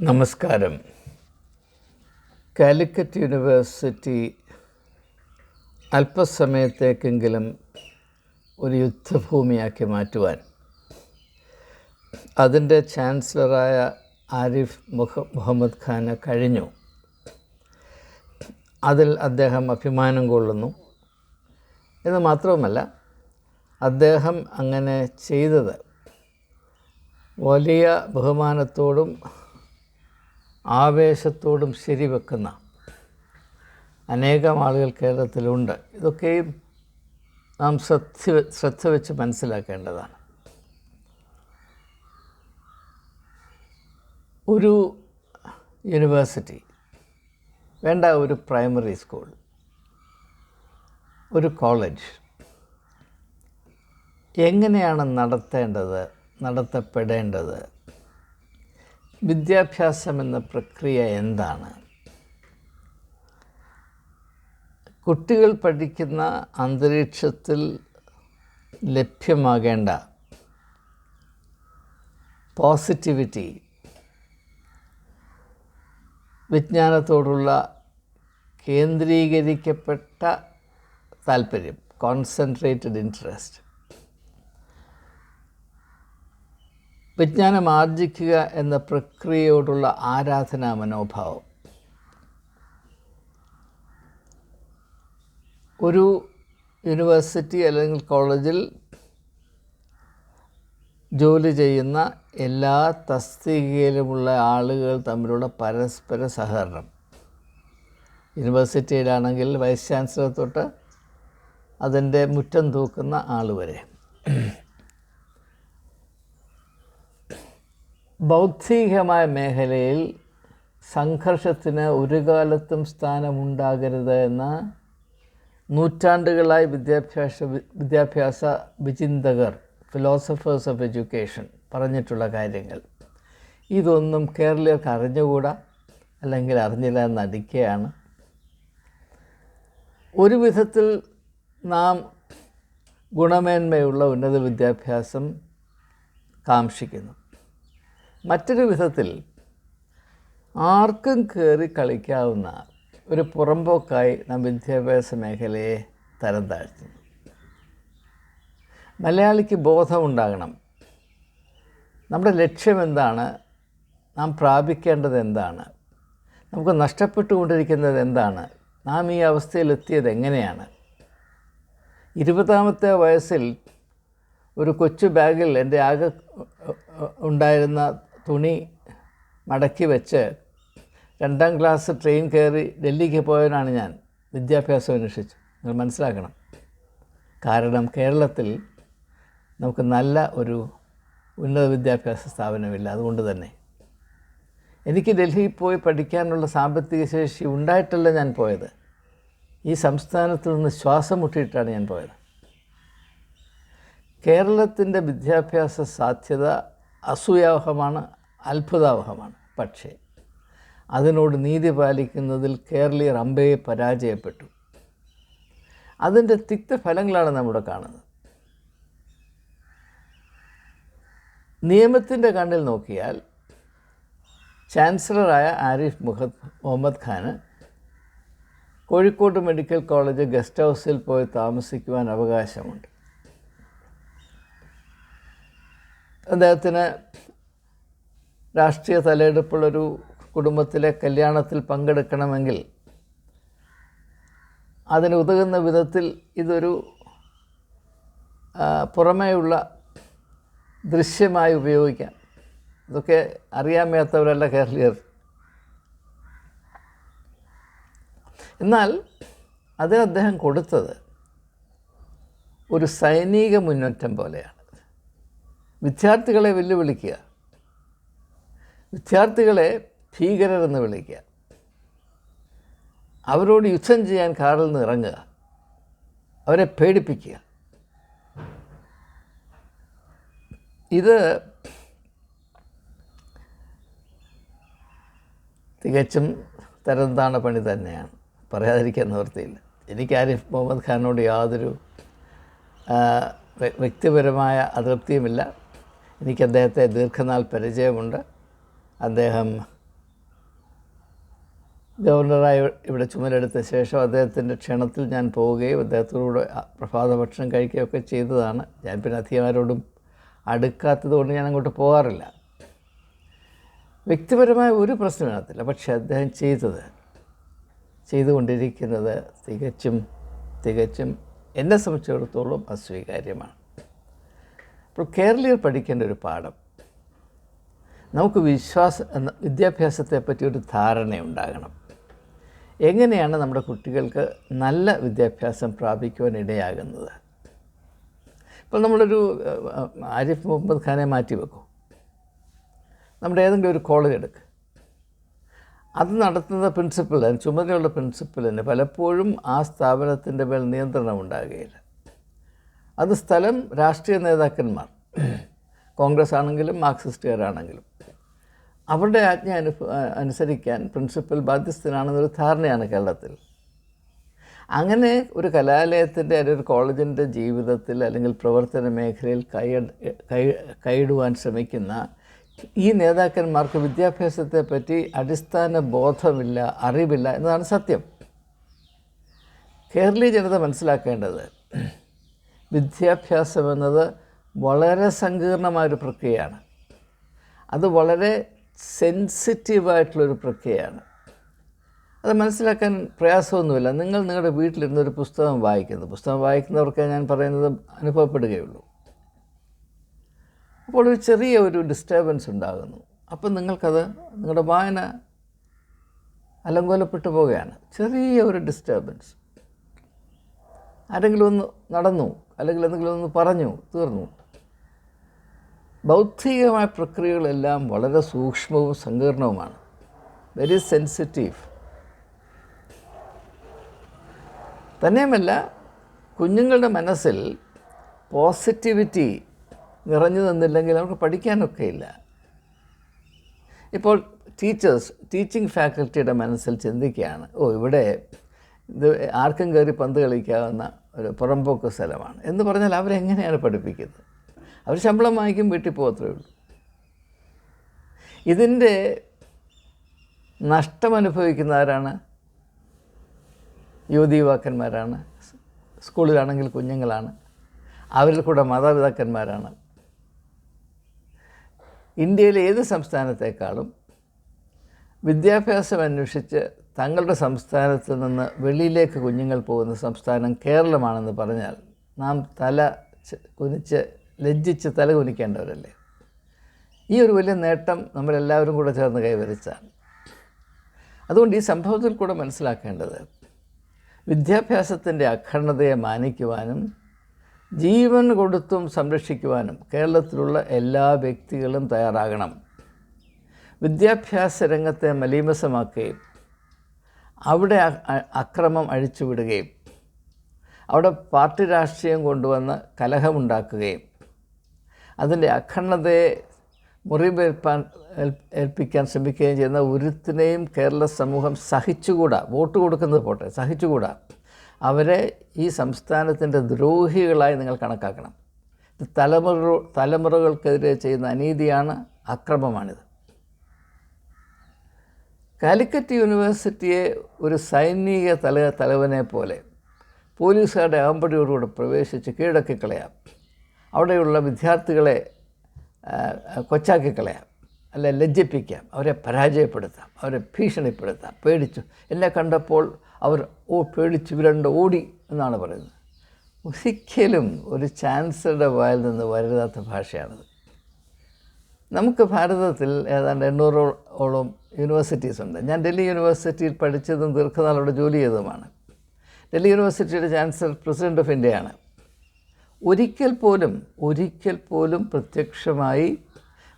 നമസ്കാരം. കാലിക്കറ്റ് യൂണിവേഴ്സിറ്റി അല്പസമയത്തേക്കെങ്കിലും ഒരു യുദ്ധഭൂമിയാക്കി മാറ്റുവാൻ. അതിന്റെ ചാൻസലറായ ആരിഫ് മുഹ മുഹമ്മദ് ഖാന് കഴിഞ്ഞു. അതിൽ അദ്ദേഹം അഭിമാനം കൊള്ളുന്നു. എന്ന് മാത്രവുമല്ല അദ്ദേഹം അങ്ങനെ ചെയ്തത് വലിയ ബഹുമാനത്തോടും ആവേശത്തോടും ശരിവെക്കുന്ന അനേകം ആളുകൾ കേരളത്തിലുണ്ട്. ഇതൊക്കെയും നാം ശ്രദ്ധ ശ്രദ്ധ വെച്ച് മനസ്സിലാക്കേണ്ടതാണ്. ഒരു യൂണിവേഴ്സിറ്റി വേണ്ട ഒരു പ്രൈമറി സ്കൂൾ ഒരു കോളേജ് എങ്ങനെയാണ് നടത്തേണ്ടത് നടത്തപ്പെടേണ്ടത് വിദ്യാഭ്യാസം എന്ന പ്രക്രിയ എന്താണ്? കുട്ടികൾ പഠിക്കുന്ന അന്തരീക്ഷത്തിൽ ലഭ്യമാകേണ്ട പോസിറ്റിവിറ്റി വിജ്ഞാനത്തോടുള്ള കേന്ദ്രീകരിക്കപ്പെട്ട താല്പര്യം കോൺസെൻട്രേറ്റഡ് ഇൻട്രസ്റ്റ് വിജ്ഞാനം ആർജിക്കുക എന്ന പ്രക്രിയയോടുള്ള ആരാധനാ മനോഭാവം. ഒരു യൂണിവേഴ്സിറ്റി അല്ലെങ്കിൽ കോളേജിൽ ജോലി ചെയ്യുന്ന എല്ലാ തസ്തികയിലുമുള്ള ആളുകൾ തമ്മിലുള്ള പരസ്പര സഹകരണം. യൂണിവേഴ്സിറ്റിയിലാണെങ്കിൽ വൈസ് ചാൻസലർ തൊട്ട് അതിന്റെ മുറ്റം തൂക്കുന്ന ആൾ വരെ. ബൗദ്ധികമായ മേഖലയിൽ സംഘർഷത്തിന് ഒരു കാലത്തും സ്ഥാനമുണ്ടാകരുത് എന്ന നൂറ്റാണ്ടുകളായി വിദ്യാഭ്യാസ വിദ്യാഭ്യാസ വിചിന്തകർ ഫിലോസഫേഴ്സ് ഓഫ് എഡ്യൂക്കേഷൻ പറഞ്ഞിട്ടുള്ള കാര്യങ്ങൾ. ഇതൊന്നും കേരളീയർക്ക് അറിഞ്ഞുകൂടാ? അല്ലെങ്കിൽ അറിഞ്ഞില്ല എന്ന് അടിക്കുകയാണ് ഒരു വിധത്തിൽ നാം ഗുണമേന്മയുള്ള ഉന്നത വിദ്യാഭ്യാസം കാക്ഷിക്കുന്നു. മറ്റൊരു വിധത്തിൽ ആർക്കും കയറി കളിക്കാവുന്ന ഒരു പുറമ്പോക്കായി നാം വിദ്യാഭ്യാസ മേഖലയെ തരം താഴ്ത്തുന്നു. മലയാളിക്ക് ബോധമുണ്ടാകണം. നമ്മുടെ ലക്ഷ്യം എന്താണ് നാം പ്രാപിക്കേണ്ടത് എന്താണ് നമുക്ക് നഷ്ടപ്പെട്ടുകൊണ്ടിരിക്കുന്നത് എന്താണ് നാം ഈ അവസ്ഥയിലെത്തിയത് എങ്ങനെയാണ്? ഇരുപതാമത്തെ വയസ്സിൽ ഒരു കൊച്ചു ബാഗിൽ എന്റെ ആകെ ഉണ്ടായിരുന്ന തുണി മടക്കി വെച്ച് രണ്ടാം ക്ലാസ് ട്രെയിൻ കയറി ഡൽഹിക്ക് പോയവനാണ് ഞാൻ. വിദ്യാഭ്യാസം അന്വേഷിച്ചു. നിങ്ങൾ മനസ്സിലാക്കണം. കാരണം കേരളത്തിൽ നമുക്ക് നല്ല ഒരു ഉന്നത വിദ്യാഭ്യാസ സ്ഥാപനമില്ല. അതുകൊണ്ട് തന്നെ എനിക്ക് ഡൽഹിയിൽ പോയി പഠിക്കാനുള്ള സാമ്പത്തിക ശേഷി ഉണ്ടായിട്ടല്ല ഞാൻ പോയത്. ഈ സംസ്ഥാനത്തിൽ നിന്ന് ശ്വാസം മുട്ടിയിട്ടാണ് ഞാൻ പോയത്. കേരളത്തിന്റെ വിദ്യാഭ്യാസ സാധ്യത അസൂയാവഹമാണ്. അത്ഭുതാവഹമാണ്. പക്ഷേ അതിനോട് നീതി പാലിക്കുന്നതിൽ കേരളീയർ അമ്പയെ പരാജയപ്പെട്ടു. അതിന്റെ തിക്തഫലങ്ങളാണ് നമ്മുടെ കാണുന്നത്. നിയമത്തിന്റെ കണ്ണിൽ നോക്കിയാൽ ചാൻസലറായ ആരിഫ് മുഹദ് മുഹമ്മദ് ഖാന് കോഴിക്കോട് മെഡിക്കൽ കോളേജ് ഗസ്റ്റ് ഹൗസിൽ പോയി താമസിക്കുവാൻ അവകാശമുണ്ട്. അദ്ദേഹത്തിന് രാഷ്ട്രീയ തലയെടുപ്പുള്ളൊരു കുടുംബത്തിലെ കല്യാണത്തിൽ പങ്കെടുക്കണമെങ്കിൽ അതിന് ഉതകുന്ന വിധത്തിൽ ഇതൊരു പുറമേയുള്ള ദൃശ്യമായി ഉപയോഗിക്കാം. ഇതൊക്കെ അറിയാൻ മേത്തവരല്ല കേരളീയർ. എന്നാൽ അതിന് അദ്ദേഹം കൊടുത്തത് ഒരു സൈനിക മുന്നേറ്റം പോലെയാണ്. വിദ്യാർത്ഥികളെ വെല്ലുവിളിക്കുക. വിദ്യാർത്ഥികളെ ഭീകരരെന്ന് വിളിക്കുക. അവരോട് യുദ്ധം ചെയ്യാൻ കാറിൽ നിന്ന് ഇറങ്ങുക. അവരെ പേടിപ്പിക്കുക. ഇത് തികച്ചും തരംതാണ പണി തന്നെയാണ്. പറയാതിരിക്കാൻ നിവൃത്തിയില്ല. എനിക്ക് ആരിഫ് മുഹമ്മദ് ഖാനോട് യാതൊരു വ്യക്തിപരമായ അതൃപ്തിയുമില്ല. എനിക്ക് അദ്ദേഹത്തെ ദീർഘനാൾ പരിചയമുണ്ട്. അദ്ദേഹം ഗവർണറായി ഇവിടെ ചുമലെടുത്ത ശേഷം അദ്ദേഹത്തിന്റെ ക്ഷണത്തിൽ ഞാൻ പോവുകയും അദ്ദേഹത്തോടുകൂടെ പ്രഭാത ഭക്ഷണം കഴിക്കുകയൊക്കെ ചെയ്തതാണ്. ഞാൻ പിന്നെ അധികമാരോടും അടുക്കാത്തത് കൊണ്ട് ഞാൻ അങ്ങോട്ട് പോകാറില്ല. വ്യക്തിപരമായ ഒരു പ്രശ്നം കാണത്തില്ല പക്ഷേ അദ്ദേഹം ചെയ്തത് ചെയ്തുകൊണ്ടിരിക്കുന്നത് തികച്ചും തികച്ചും എന്നെ സംബന്ധിച്ചിടത്തോളം അസ്വീകാര്യമാണ്. അപ്പോൾ കേരളീയർ പഠിക്കേണ്ട ഒരു പാഠം നമുക്ക് വിശ്വാസ എന്ന വിദ്യാഭ്യാസത്തെ പറ്റിയൊരു ധാരണ ഉണ്ടാകണം എങ്ങനെയാണ് നമ്മുടെ കുട്ടികൾക്ക് നല്ല വിദ്യാഭ്യാസം പ്രാപിക്കുവാൻ ഇടയാകുന്നത്? ഇപ്പോൾ നമ്മളൊരു ആരിഫ് മുഹമ്മദ് ഖാനെ മാറ്റി വെക്കൂ. നമ്മുടെ ഏതെങ്കിലും ഒരു കോളേജ് എടുക്കുക അത് നടത്തുന്ന പ്രിൻസിപ്പൽ അതിന് ചുമതലയുള്ള പ്രിൻസിപ്പലിന് പലപ്പോഴും ആ സ്ഥാപനത്തിന്റെ മേൽ നിയന്ത്രണം ഉണ്ടാകുകയില്ല. അത് സ്ഥലം രാഷ്ട്രീയ നേതാക്കന്മാർ കോൺഗ്രസ് ആണെങ്കിലും മാർക്സിസ്റ്റുകാരാണെങ്കിലും. അവരുടെ ആജ്ഞ അനുഭ അനുസരിക്കാൻ പ്രിൻസിപ്പൽ ബാധ്യസ്ഥനാണെന്നൊരു ധാരണയാണ് കേരളത്തിൽ. അങ്ങനെ ഒരു കലാലയത്തിന്റെ അല്ലെങ്കിൽ ഒരു കോളേജിന്റെ ജീവിതത്തിൽ അല്ലെങ്കിൽ പ്രവർത്തന മേഖലയിൽ കൈ കൈയിടുവാൻ ശ്രമിക്കുന്ന ഈ നേതാക്കന്മാർക്ക് വിദ്യാഭ്യാസത്തെ പറ്റി അടിസ്ഥാന ബോധമില്ല അറിവില്ല എന്നതാണ് സത്യം. കേരളീയ ജനത മനസ്സിലാക്കേണ്ടത് വിദ്യാഭ്യാസം എന്നത് വളരെ സങ്കീർണമായൊരു പ്രക്രിയയാണ്. അത് വളരെ സെൻസിറ്റീവായിട്ടുള്ളൊരു പ്രക്രിയയാണ്. അത് മനസ്സിലാക്കാൻ പ്രയാസമൊന്നുമില്ല. നിങ്ങൾ നിങ്ങളുടെ വീട്ടിലിരുന്ന് ഒരു പുസ്തകം വായിക്കുന്നു. പുസ്തകം വായിക്കുന്നവർക്ക് ഞാൻ പറയുന്നത് അനുഭവപ്പെടുകയുള്ളൂ. അപ്പോൾ ഒരു ചെറിയ ഒരു ഡിസ്റ്റർബൻസ് ഉണ്ടാകുന്നു. അപ്പം നിങ്ങൾക്കത് നിങ്ങളുടെ വായന അലങ്കോലപ്പെട്ടു പോവുകയാണ്. ചെറിയ ഒരു ഡിസ്റ്റർബൻസ് ആരെങ്കിലും ഒന്ന് നടന്നു അല്ലെങ്കിൽ എന്തെങ്കിലും ഒന്ന് പറഞ്ഞു തീർന്നു. ബൗദ്ധികമായ പ്രക്രിയകളെല്ലാം വളരെ സൂക്ഷ്മവും സങ്കീർണവുമാണ്. വെരി സെൻസിറ്റീവ് തന്നെയുമല്ല കുഞ്ഞുങ്ങളുടെ മനസ്സിൽ പോസിറ്റിവിറ്റി നിറഞ്ഞു നിന്നില്ലെങ്കിൽ അവർക്ക് പഠിക്കാനൊക്കെ ഇല്ല ഇപ്പോൾ ടീച്ചേഴ്സ് ടീച്ചിങ് ഫാക്കൽറ്റിയുടെ മനസ്സിൽ ചിന്തിക്കുകയാണ് ഓ ഇവിടെ ഇത് ആർക്കും കയറി പന്ത് കളിക്കാവുന്ന ഒരു പുറംപോക്ക് സ്ഥലമാണ്. എന്ന് പറഞ്ഞാൽ അവരെങ്ങനെയാണ് പഠിപ്പിക്കുന്നത്? അവർ ശമ്പളം വാങ്ങിക്കും വീട്ടിൽ പോകത്രേ ഉള്ളൂ. ഇതിന്റെ നഷ്ടം അനുഭവിക്കുന്നവരാണ് യുവതി യുവാക്കന്മാരാണ് സ്കൂളിലാണെങ്കിൽ കുഞ്ഞുങ്ങളാണ് അവരിൽ കൂടെ മാതാപിതാക്കന്മാരാണ്. ഇന്ത്യയിലെ ഏത് സംസ്ഥാനത്തേക്കാളും വിദ്യാഭ്യാസം അന്വേഷിച്ച് തങ്ങളുടെ സംസ്ഥാനത്ത് നിന്ന് വെളിയിലേക്ക് കുഞ്ഞുങ്ങൾ പോകുന്ന സംസ്ഥാനം കേരളമാണെന്ന് പറഞ്ഞാൽ നാം തല കുനിച്ച് ലജ്ജിച്ച് തലകുനിക്കേണ്ടവരല്ലേ ഈ ഒരു വലിയ നേട്ടം നമ്മളെല്ലാവരും കൂടെ ചേർന്ന് കൈവരിച്ചാണ് അതുകൊണ്ട് ഈ സംഭവത്തിൽ കൂടെ മനസ്സിലാക്കേണ്ടത് വിദ്യാഭ്യാസത്തിന്റെ അഖണ്ഡതയെ മാനിക്കുവാനും ജീവൻ കൊടുത്തും സംരക്ഷിക്കുവാനും കേരളത്തിലുള്ള എല്ലാ വ്യക്തികളും തയ്യാറാകണം. വിദ്യാഭ്യാസ രംഗത്തെ മലീമസമാക്കുകയും അവിടെ അക്രമം അഴിച്ചുവിടുകയും അവിടെ പാർട്ടി രാഷ്ട്രീയം കൊണ്ടുവന്ന് കലഹമുണ്ടാക്കുകയും അതിന്റെ അഖണ്ഡതയെ മുറിവേൽപ്പാൻ ഏൽ- ഏൽപ്പിക്കാൻ ശ്രമിക്കുകയും ചെയ്യുന്ന ഒരുത്തിനെയും കേരള സമൂഹം സഹിച്ചുകൂടാ. വോട്ട് കൊടുക്കുന്നത് പോട്ടെ സഹിച്ചുകൂടാ. അവരെ ഈ സംസ്ഥാനത്തിന്റെ ദ്രോഹികളായി നിങ്ങൾ കണക്കാക്കണം. ഇത് തലമുറ തലമുറകൾക്കെതിരെ ചെയ്യുന്ന അനീതിയാണ് അക്രമമാണിത്. കാലിക്കറ്റ് യൂണിവേഴ്സിറ്റിയെ ഒരു സൈനിക തല തലവനെ പോലെ പോലീസുകാരുടെ അകമ്പടിയോടുകൂടെ പ്രവേശിച്ച് കീഴടക്കി കളയാം അവിടെയുള്ള വിദ്യാർത്ഥികളെ കൊച്ചാക്കി കളയാം. അല്ലെ ലജ്ജിപ്പിക്കാം അവരെ പരാജയപ്പെടുത്താം അവരെ ഭീഷണിപ്പെടുത്താം പേടിച്ചു. എന്നെ കണ്ടപ്പോൾ അവർ ഓ പേടിച്ചു വിരണ്ട് ഓടി എന്നാണ് പറയുന്നത്. ഒരിക്കലും ഒരു ചാൻസലറുടെ വായിൽ നിന്ന് വരരുതാത്ത ഭാഷയാണത്. നമുക്ക് ഭാരതത്തിൽ ഏതാണ്ട് എണ്ണൂറോളം യൂണിവേഴ്സിറ്റീസ് ഉണ്ട്. ഞാൻ ഡൽഹി യൂണിവേഴ്സിറ്റിയിൽ പഠിച്ചതും ദീർഘനാളോടെ ജോലി ചെയ്തതുമാണ്. ഡൽഹി യൂണിവേഴ്സിറ്റിയുടെ ചാൻസലർ പ്രസിഡന്റ് ഓഫ് ഇന്ത്യയാണ്. ഒരിക്കൽ പോലും ഒരിക്കൽ പോലും പ്രത്യക്ഷമായി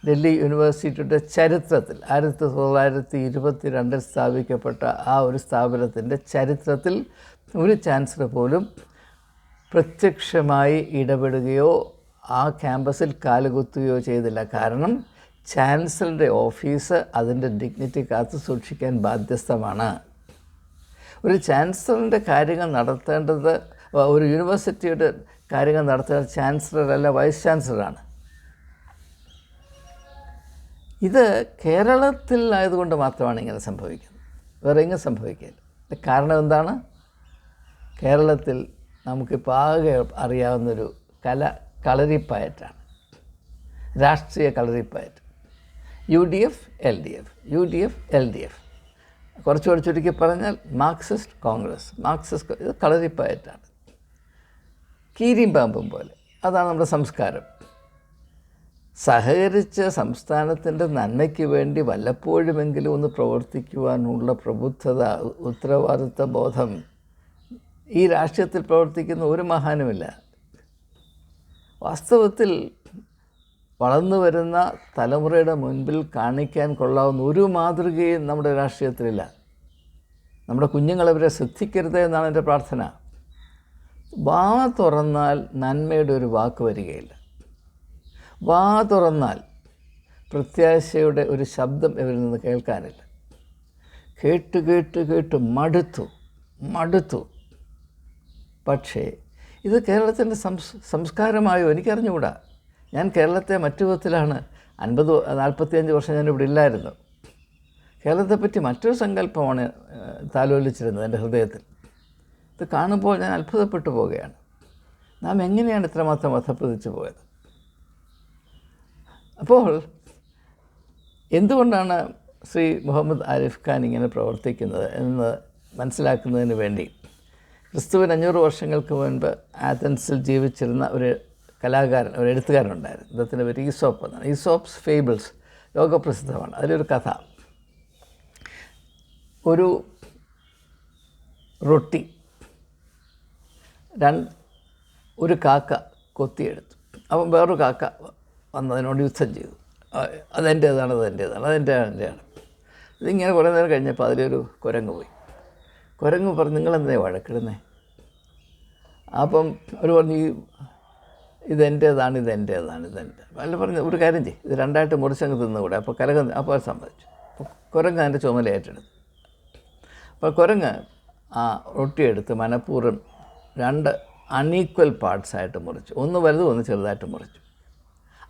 ഡൽഹി യൂണിവേഴ്സിറ്റിയുടെ ചരിത്രത്തിൽ ആയിരത്തി തൊള്ളായിരത്തി ഇരുപത്തി രണ്ടിൽ സ്ഥാപിക്കപ്പെട്ട ആ ഒരു സ്ഥാപനത്തിന്റെ ചരിത്രത്തിൽ ഒരു ചാൻസലർ പോലും പ്രത്യക്ഷമായി ഇടപെടുകയോ ആ ക്യാമ്പസിൽ കാലുകുത്തുകയോ ചെയ്തില്ല. കാരണം ചാൻസലറുടെ ഓഫീസ് അതിന്റെ ഡിഗ്നിറ്റി കാത്തു സൂക്ഷിക്കാൻ ബാധ്യസ്ഥമാണ്. ഒരു ചാൻസലറിന്റെ കാര്യങ്ങൾ നടത്തേണ്ടത് ഒരു യൂണിവേഴ്സിറ്റിയുടെ കാര്യങ്ങൾ നടത്തുക ചാൻസലർ അല്ല വൈസ് ചാൻസലറാണ്. ഇത് കേരളത്തിൽ ആയതുകൊണ്ട് മാത്രമാണ് ഇങ്ങനെ സംഭവിക്കുന്നത്. വേറെ എങ്ങും സംഭവിക്കില്ല. കാരണം എന്താണ്? കേരളത്തിൽ നമുക്കിപ്പോൾ ആകെ അറിയാവുന്നൊരു കല കളരിപ്പയറ്റാണ്. രാഷ്ട്രീയ Kalaripayattu. U D F L D F U D F L D F കുറച്ചുകൂടി ചുരുക്കി പറഞ്ഞാൽ മാർക്സിസ്റ്റ് കോൺഗ്രസ്. മാർക്സിസ്റ്റ് ഇത് കളരിപ്പയറ്റാണ്. കീരിയും പാമ്പും പോലെ. അതാണ് നമ്മുടെ സംസ്കാരം. സഹകരിച്ച് സംസ്ഥാനത്തിന്റെ നന്മയ്ക്ക് വേണ്ടി വല്ലപ്പോഴുമെങ്കിലും ഒന്ന് പ്രവർത്തിക്കുവാനുള്ള പ്രബുദ്ധത ഉത്തരവാദിത്വ ബോധം ഈ രാഷ്ട്രീയത്തിൽ പ്രവർത്തിക്കുന്ന ഒരു മഹാനുമില്ല. വാസ്തവത്തിൽ വളർന്നു വരുന്ന തലമുറയുടെ മുൻപിൽ കാണിക്കാൻ കൊള്ളാവുന്ന ഒരു മാതൃകയും നമ്മുടെ രാഷ്ട്രീയത്തിലില്ല. നമ്മുടെ കുഞ്ഞുങ്ങളവരെ ശ്രദ്ധിക്കരുത് എന്നാണ് എന്റെ പ്രാർത്ഥന. വാ തുറന്നാൽ നന്മയുടെ ഒരു വാക്ക് വരികയില്ല. വാ തുറന്നാൽ പ്രത്യാശയുടെ ഒരു ശബ്ദം ഇവരിൽ നിന്ന് കേൾക്കാനില്ല. കേട്ട് കേട്ട് കേട്ട് മടുത്തു മടുത്തു. പക്ഷേ ഇത് കേരളത്തിന്റെ സംസ് സംസ്കാരമായോ? എനിക്കറിഞ്ഞുകൂടാ. ഞാൻ കേരളത്തെ മറ്റു വിധത്തിലാണ് അൻപത് നാൽപ്പത്തിയഞ്ച് വർഷം ഞാനിവിടെ ഇല്ലായിരുന്നു. കേരളത്തെപ്പറ്റി മറ്റൊരു സങ്കല്പമാണ് താലോലിച്ചിരുന്നത് എന്റെ ഹൃദയത്തിൽ. ഇത് കാണുമ്പോൾ ഞാൻ അത്ഭുതപ്പെട്ടു പോവുകയാണ്. നാം എങ്ങനെയാണ് ഇത്രമാത്രം അധപ്പതിച്ചു പോയത്? അപ്പോൾ എന്തുകൊണ്ടാണ് ശ്രീ മുഹമ്മദ് ആരിഫ് ഖാൻ ഇങ്ങനെ പ്രവർത്തിക്കുന്നത് എന്ന് മനസ്സിലാക്കുന്നതിന് വേണ്ടി? ക്രിസ്തുവിന് അഞ്ഞൂറ് വർഷങ്ങൾക്ക് മുൻപ് ആഥൻസിൽ ജീവിച്ചിരുന്ന ഒരു കലാകാരൻ ഒരു എഴുത്തുകാരനുണ്ടായിരുന്നു അദ്ദേഹത്തിന്റെ പേര് ഈസോപ്പ് എന്നാണ്. ഈസോപ്സ് ഫേബിൾസ് ലോകപ്രസിദ്ധമാണ്. അതിലൊരു കഥ. ഒരു റൊട്ടി രണ്ട് ഒരു കാക്ക കൊത്തിയെടുത്തു. അപ്പം വേറൊരു കാക്ക വന്നതിനോട് യുദ്ധം ചെയ്തു. അതെന്റേതാണ് അതെന്റേതാണ് അതെന്റെ എന്റെയാണ് ഇതിങ്ങനെ കുറേ നേരം കഴിഞ്ഞപ്പോൾ അതിലൊരു കുരങ്ങ് പോയി. കുരങ്ങ് പറഞ്ഞു നിങ്ങളെന്തേ വഴക്കിടുന്നേ? അപ്പം അവർ പറഞ്ഞു ഈ ഇതെന്റേതാണ് ഇതെന്റേതാണ് ഇതെന്റെ അല്ല പറഞ്ഞു ഒരു കാര്യം ചെയ്യും. ഇത് രണ്ടായിട്ട് മുറിച്ചങ്ങ് തിന്നുകൂടെ അപ്പോൾ കരകം അപ്പോൾ സമ്മതിച്ചു. അപ്പോൾ കുരങ്ങ് അതിന്റെ ചുമല ഏറ്റെടുത്തു അപ്പോൾ കുരങ്ങ് ആ റൊട്ടിയെടുത്ത് മനഃപൂർവം രണ്ട് അൺഈക്വൽ പാർട്സായിട്ട് മുറിച്ചു. ഒന്ന് വലുതും ഒന്ന് ചെറുതായിട്ട് മുറിച്ചു.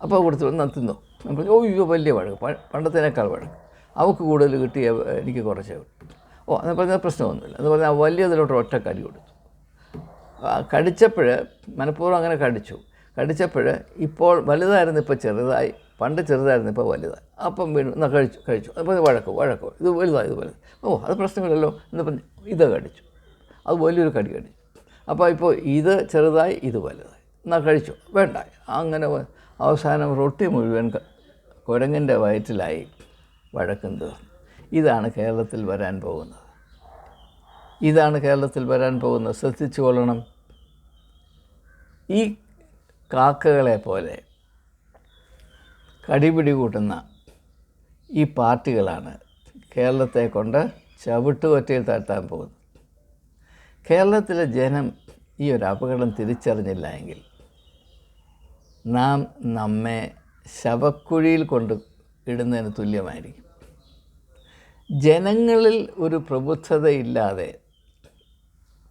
അപ്പോൾ കൊടുത്തു ഒന്ന് തിന്നു. ഞാൻ പറഞ്ഞു ഓ അയ്യോ വലിയ വഴക്ക്. പണ്ടത്തേനേക്കാൾ വഴക്ക്. അവൾക്ക് കൂടുതൽ കിട്ടിയ എനിക്ക് കുറച്ചേ ഓ എന്ന് പറഞ്ഞാൽ പ്രശ്നമൊന്നുമില്ല. എന്ന് പറഞ്ഞാൽ വലിയതിലോട്ട് ഒറ്റ കടി കൊടുത്തു. കടിച്ചപ്പോൾ മനഃപൂർവം അങ്ങനെ കടിച്ചു. കടിച്ചപ്പോൾ ഇപ്പോൾ വലുതായിരുന്നു ഇപ്പോൾ ചെറുതായി. പണ്ട് ചെറുതായിരുന്നു ഇപ്പോൾ വലുതായി. അപ്പം വീണ്ടും എന്നാൽ കഴിച്ചു കഴിച്ചു. അപ്പോൾ വഴക്കോ വഴക്കോ. ഇത് വലുതായി ഇത് വലുത് ഓ അത് പ്രശ്നമില്ലല്ലോ എന്ന് പറഞ്ഞ് ഇത് കടിച്ചു. അത് വലിയൊരു കടി കടിച്ചു. അപ്പോൾ ഇപ്പോൾ ഇത് ചെറുതായി ഇത് വലുതായി. എന്നാൽ കഴിച്ചു. വേണ്ട അങ്ങനെ അവസാനം റൊട്ടി മുഴുവൻ കുരങ്ങിന്റെ വയറ്റിലായി വഴക്കം തീർന്നു. ഇതാണ് കേരളത്തിൽ വരാൻ പോകുന്നത്. ഇതാണ് കേരളത്തിൽ വരാൻ പോകുന്നത്. ശ്രദ്ധിച്ചു കൊള്ളണം. ഈ കാക്കകളെ പോലെ കടിപിടി കൂട്ടുന്ന ഈ പാർട്ടികളാണ് കേരളത്തെ കൊണ്ട് ചവിട്ടുകൊറ്റയിൽ താഴ്ത്താൻ പോകുന്നത്. കേരളത്തിലെ ജനം ഈ ഒരു അപകടം തിരിച്ചറിഞ്ഞില്ല എങ്കിൽ നാം നമ്മെ ശവക്കുഴിയിൽ കൊണ്ട് ഇടുന്നതിന് തുല്യമായിരിക്കും. ജനങ്ങളിൽ ഒരു പ്രബുദ്ധതയില്ലാതെ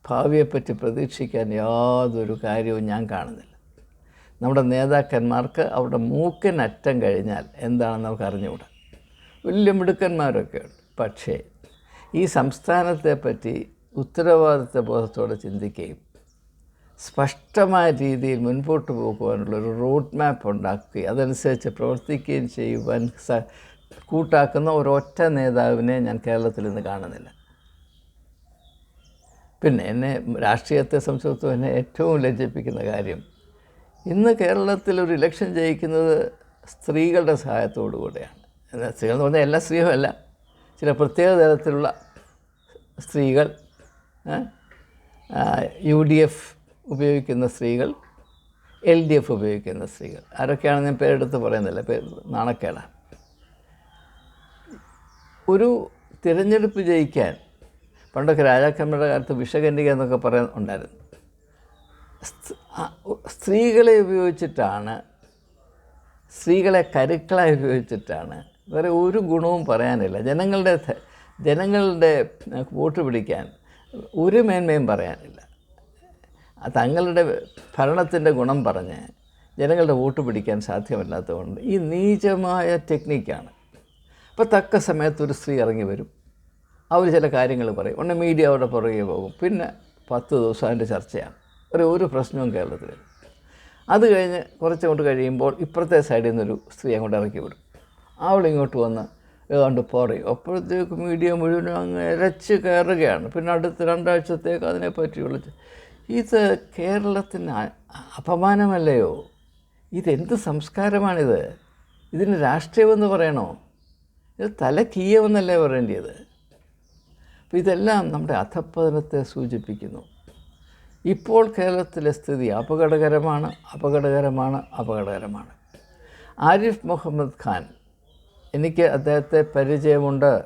ഭാവിയെപ്പറ്റി പ്രതീക്ഷിക്കാൻ യാതൊരു കാര്യവും ഞാൻ കാണുന്നില്ല. നമ്മുടെ നേതാക്കന്മാർക്ക് അവരുടെ മൂക്കിനറ്റം കഴിഞ്ഞാൽ എന്താണെന്ന് നമുക്ക് അറിഞ്ഞുകൂടാ. വലിയ മിടുക്കന്മാരൊക്കെ ഉണ്ട് പക്ഷേ ഈ സംസ്ഥാനത്തെപ്പറ്റി ഉത്തരവാദിത്വ ബോധത്തോടെ ചിന്തിക്കുകയും സ്പഷ്ടമായ രീതിയിൽ മുൻപോട്ട് പോകുവാനുള്ള ഒരു റോഡ് മാപ്പ് ഉണ്ടാക്കുകയും അതനുസരിച്ച് പ്രവർത്തിക്കുകയും ചെയ്യുവാൻ സ കൂട്ടാക്കുന്ന ഒരൊറ്റ നേതാവിനെ ഞാൻ കേരളത്തിൽ നിന്ന് കാണുന്നില്ല. പിന്നെ എന്നെ രാഷ്ട്രീയത്തെ സംബന്ധിച്ചിടത്തോളം എന്നെ ഏറ്റവും ലജ്ജിപ്പിക്കുന്ന കാര്യം ഇന്ന് കേരളത്തിൽ ഒരു ഇലക്ഷൻ ജയിക്കുന്നത് സ്ത്രീകളുടെ സഹായത്തോടു കൂടെയാണ്. എന്നാൽ സ്ത്രീകൾ എന്ന് പറഞ്ഞാൽ എല്ലാ സ്ത്രീയുമല്ല ചില പ്രത്യേക തരത്തിലുള്ള സ്ത്രീകൾ യു ഡി എഫ് ഉപയോഗിക്കുന്ന സ്ത്രീകൾ എൽ ഡി എഫ് ഉപയോഗിക്കുന്ന സ്ത്രീകൾ. ആരൊക്കെയാണ് ഞാൻ പേരെടുത്ത് പറയുന്നില്ല പേര് നാണക്കേട. ഒരു തിരഞ്ഞെടുപ്പ് ജയിക്കാൻ പണ്ടൊക്കെ രാജാക്കന്മാരുടെ കാലത്ത് വിഷകന്യക എന്നൊക്കെ പറയാൻ ഉണ്ടായിരുന്നു. സ്ത്രീകളെ ഉപയോഗിച്ചിട്ടാണ് സ്ത്രീകളെ കരുക്കളായി ഉപയോഗിച്ചിട്ടാണ് വേറെ ഒരു ഗുണവും പറയാനില്ല. ജനങ്ങളുടെ ജനങ്ങളുടെ വോട്ട് പിടിക്കാൻ ഒരു മേന്മയും പറയാനില്ല. തങ്ങളുടെ ഭരണത്തിന്റെ ഗുണം പറഞ്ഞ് ജനങ്ങളുടെ വോട്ട് പിടിക്കാൻ സാധ്യമല്ലാത്തതുകൊണ്ട് ഈ നീചമായ ടെക്നിക്കാണ് അപ്പോൾ തക്ക സമയത്ത് ഒരു സ്ത്രീ ഇറങ്ങി വരും. അവർ ചില കാര്യങ്ങൾ പറയും. ഒന്ന് മീഡിയ അവരുടെ പുറകെ പോകും. പിന്നെ പത്ത് ദിവസം അതിന്റെ ചർച്ചയാണ്. ഒരു ഒരു പ്രശ്നവും കേരളത്തിൽ അത് കഴിഞ്ഞ് കുറച്ചങ്ങോട്ട് കഴിയുമ്പോൾ ഇപ്പുറത്തെ സൈഡിൽ നിന്നൊരു സ്ത്രീ അങ്ങോട്ട് ഇറക്കി വിടും അവളിങ്ങോട്ട് വന്ന് ഏതാണ്ട് പറയും. അപ്പോഴത്തേക്ക് മീഡിയ മുഴുവനും അങ്ങ് ഇരച്ച് കയറുകയാണ്. പിന്നെ അടുത്ത രണ്ടാഴ്ചത്തേക്ക് അതിനെപ്പറ്റിയുള്ള ഇത് കേരളത്തിന് അപമാനമല്ലയോ? ഇതെന്ത് സംസ്കാരമാണിത്? ഇതിന് രാഷ്ട്രീയമെന്ന് പറയണോ? ഇത് തല കീയമെന്നല്ലേ പറയേണ്ടത് അപ്പോൾ ഇതെല്ലാം നമ്മുടെ അധപ്പതനത്തെ സൂചിപ്പിക്കുന്നു. ഇപ്പോൾ കേരളത്തിലെ സ്ഥിതി അപകടകരമാണ് അപകടകരമാണ് അപകടകരമാണ്. ആരിഫ് മുഹമ്മദ് ഖാൻ എനിക്ക് അദ്ദേഹത്തെ പരിചയമുണ്ട്.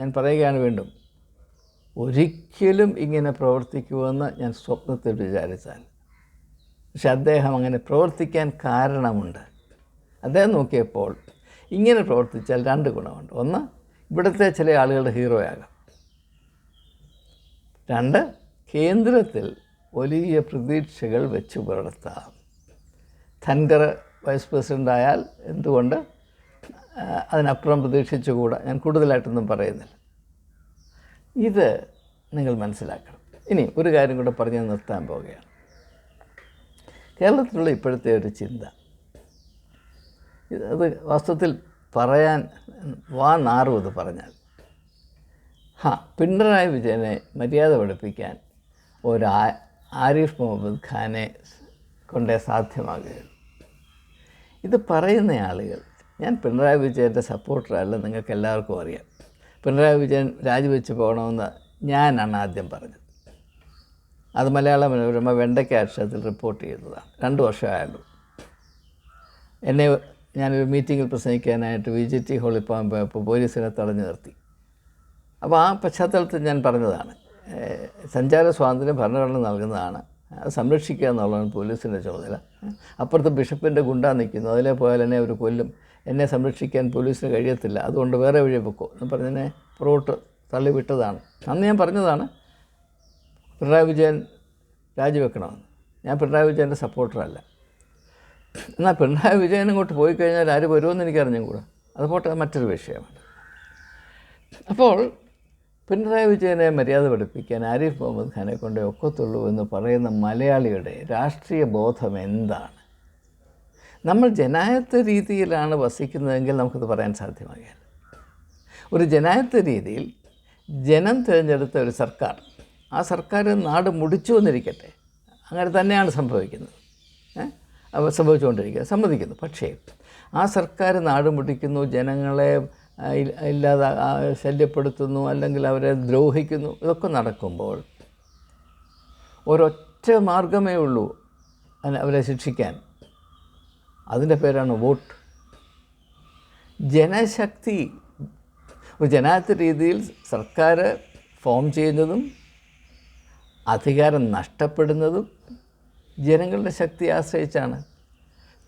ഞാൻ പറയുകയാണ് വീണ്ടും. ഒരിക്കലും ഇങ്ങനെ പ്രവർത്തിക്കുമെന്ന് ഞാൻ സ്വപ്നത്തിൽ വിചാരിച്ചാൽ. പക്ഷെ അദ്ദേഹം അങ്ങനെ പ്രവർത്തിക്കാൻ കാരണമുണ്ട്. അദ്ദേഹം നോക്കിയപ്പോൾ ഇങ്ങനെ പ്രവർത്തിച്ചാൽ രണ്ട് ഗുണമുണ്ട്. ഒന്ന് ഇവിടുത്തെ ചില ആളുകളുടെ ഹീറോയാകാം. രണ്ട് കേന്ദ്രത്തിൽ വലിയ പ്രതീക്ഷകൾ വെച്ച് പുലർത്താം. ധൻകർ വൈസ് പ്രസിഡന്റായാൽ എന്തുകൊണ്ട് അതിനപ്പുറം പ്രതീക്ഷിച്ചുകൂടാ? ഞാൻ കൂടുതലായിട്ടൊന്നും പറയുന്നില്ല. ഇത് നിങ്ങൾ മനസ്സിലാക്കണം. ഇനി ഒരു കാര്യം കൂടെ പറഞ്ഞ് നിർത്താൻ പോവുകയാണ്. കേരളത്തിലുള്ള ഇപ്പോഴത്തെ ഒരു ചിന്ത. അത് വാസ്തവത്തിൽ പറയാൻ വാ നാറും പറഞ്ഞാൽ ഹാ പിണറായി വിജയനെ മര്യാദ പഠിപ്പിക്കാൻ ഒരു ആരിഫ് മുഹമ്മദ് ഖാനെ കൊണ്ടേ സാധ്യമാകുകയുള്ളൂ. ഇത് പറയുന്ന ആളുകൾ ഞാൻ പിണറായി വിജയന്റെ സപ്പോർട്ടറല്ല നിങ്ങൾക്ക് എല്ലാവർക്കും അറിയാം. പിണറായി വിജയൻ രാജിവെച്ച് പോകണമെന്ന് ഞാനാണ് ആദ്യം പറഞ്ഞത്. അത് മലയാള മനോരമ വെണ്ടയ്ക്ക അക്ഷരത്തിൽ റിപ്പോർട്ട് ചെയ്തതാണ്. രണ്ട് വർഷമായുള്ളൂ എന്നെ ഞാനൊരു മീറ്റിങ്ങിൽ പ്രസംഗിക്കാനായിട്ട് വി ജി ടി ഹോളിൽ പോകാൻ പോയപ്പോൾ പോലീസിനെ തടഞ്ഞു നിർത്തി. അപ്പോൾ ആ പശ്ചാത്തലത്തിൽ ഞാൻ പറഞ്ഞതാണ് സഞ്ചാര സ്വാതന്ത്ര്യം ഭരണഘടന നൽകുന്നതാണ്. അത് സംരക്ഷിക്കുക എന്നുള്ളതാണ് പോലീസിന്റെ ചുമതല. അപ്പുറത്ത് ബിഷപ്പിന്റെ ഗുണ്ട നിൽക്കുന്നു. അതിലെ പോയാൽ എന്നെ അവർ കൊല്ലും. എന്നെ സംരക്ഷിക്കാൻ പോലീസിന് കഴിയത്തില്ല. അതുകൊണ്ട് വേറെ വഴി പൊക്കോ. എന്ന് പറഞ്ഞതിനെ പുറകോട്ട് തള്ളിവിട്ടതാണ്. അന്ന് ഞാൻ പറഞ്ഞതാണ് പിണറായി വിജയൻ രാജിവെക്കണമെന്ന്. ഞാൻ പിണറായി വിജയന്റെ സപ്പോർട്ടറല്ല. എന്നാൽ പിണറായി വിജയൻ ഇങ്ങോട്ട് പോയി കഴിഞ്ഞാൽ ആര് വരുമെന്ന് എനിക്ക് അറിഞ്ഞുകൂടാ അത് പോട്ടെ മറ്റൊരു വിഷയമാണ്. അപ്പോൾ പിണറായി വിജയനെ മര്യാദ പഠിപ്പിക്കാൻ ആരിഫ് മുഹമ്മദ് ഖാനെ കൊണ്ടേ ഒക്കത്തുള്ളൂ എന്ന് പറയുന്ന മലയാളിയുടെ രാഷ്ട്രീയ ബോധം എന്താണ്? നമ്മൾ ജനായത്ത രീതിയിലാണ് വസിക്കുന്നതെങ്കിൽ നമുക്കത് പറയാൻ സാധ്യമാകില്ല. ഒരു ജനായത്ത രീതിയിൽ ജനം തിരഞ്ഞെടുത്ത ഒരു സർക്കാർ ആ സർക്കാർ നാട് മുടിച്ചു വന്നിരിക്കട്ടെ. അങ്ങനെ തന്നെയാണ് സംഭവിക്കുന്നത്. സംഭവിച്ചുകൊണ്ടിരിക്കുന്നത്. സമ്മതിക്കുന്നു. പക്ഷേ ആ സർക്കാർ നാട് മുടിക്കുന്നു ജനങ്ങളെ ഇല്ലാതെ ശല്യപ്പെടുത്തുന്നു അല്ലെങ്കിൽ അവരെ ദ്രോഹിക്കുന്നു ഇതൊക്കെ നടക്കുമ്പോൾ ഒരൊറ്റ മാർഗമേ ഉള്ളൂ അവരെ ശിക്ഷിക്കാൻ. അതിന്റെ പേരാണ് വോട്ട്. ജനശക്തി. ഒരു ജനാധിപത്യ രീതിയിൽ സർക്കാർ ഫോം ചെയ്യുന്നതും അധികാരം നഷ്ടപ്പെടുന്നതും ജനങ്ങളുടെ ശക്തി ആശ്രയിച്ചാണ്.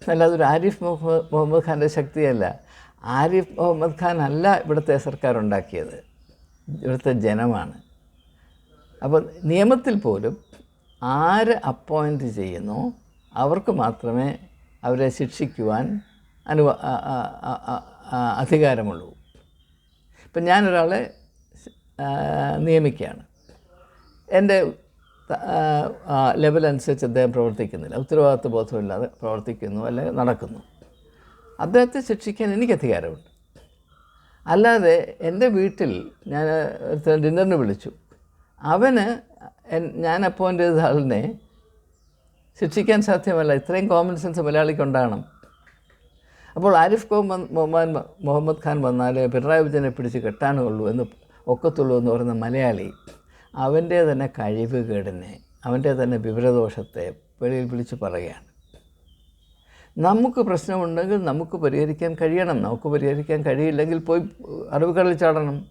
അല്ലാതെ ഒരു ആരിഫ് മുഹമ്മദ് ഖാന്റെ ശക്തിയല്ല. ആരിഫ് മുഹമ്മദ് ഖാൻ അല്ല ഇവിടുത്തെ സർക്കാർ ഉണ്ടാക്കിയത്. ഇവിടുത്തെ ജനമാണ്. അപ്പോൾ നിയമത്തിൽ പോലും ആര് അപ്പോയിന്റ് ചെയ്യുന്നോ അവർക്ക് മാത്രമേ അവരെ ശിക്ഷിക്കുവാൻ അനുവ അധികാരമുള്ളൂ. ഇപ്പം ഞാനൊരാളെ നിയമിക്കുകയാണ്. എന്റെ ലെവൽ അനുസരിച്ച് അദ്ദേഹം പ്രവർത്തിക്കുന്നില്ല. ഉത്തരവാദിത്വ ബോധമില്ലാതെ പ്രവർത്തിക്കുന്നു അല്ലെങ്കിൽ നടക്കുന്നു. അദ്ദേഹത്തെ ശിക്ഷിക്കാൻ എനിക്ക് അധികാരമുണ്ട്. അല്ലാതെ എന്റെ വീട്ടിൽ ഞാൻ ഡിന്നറിന് വിളിച്ചു. അവന് ഞാൻ അപ്പോയിന്റ് ചെയ്ത ആളിനെ ശിക്ഷിക്കാൻ സാധ്യമല്ല. ഇത്രയും കോമൺ സെൻസ് മലയാളിക്ക് ഉണ്ടാകണം. അപ്പോൾ ആരിഫ് മുഹമ്മദ് മുഹമ്മദ് മുഹമ്മദ് ഖാൻ വന്നാൽ പിണറായി വിജയനെ പിടിച്ച് കെട്ടാനുള്ളൂ എന്ന് ഒക്കത്തുള്ളൂ എന്ന് പറയുന്ന മലയാളി അവന്റെ തന്നെ കഴിവ് കഴിവുകേടിനെ അവന്റെ തന്നെ വിവരദോഷത്തെ വെളിയിൽ വിളിച്ച് പറയുകയാണ്. നമുക്ക് പ്രശ്നമുണ്ടെങ്കിൽ നമുക്ക് പരിഹരിക്കാൻ കഴിയണം. നമുക്ക് പരിഹരിക്കാൻ കഴിയില്ലെങ്കിൽ പോയി അറിവ് കളിച്ചാടണം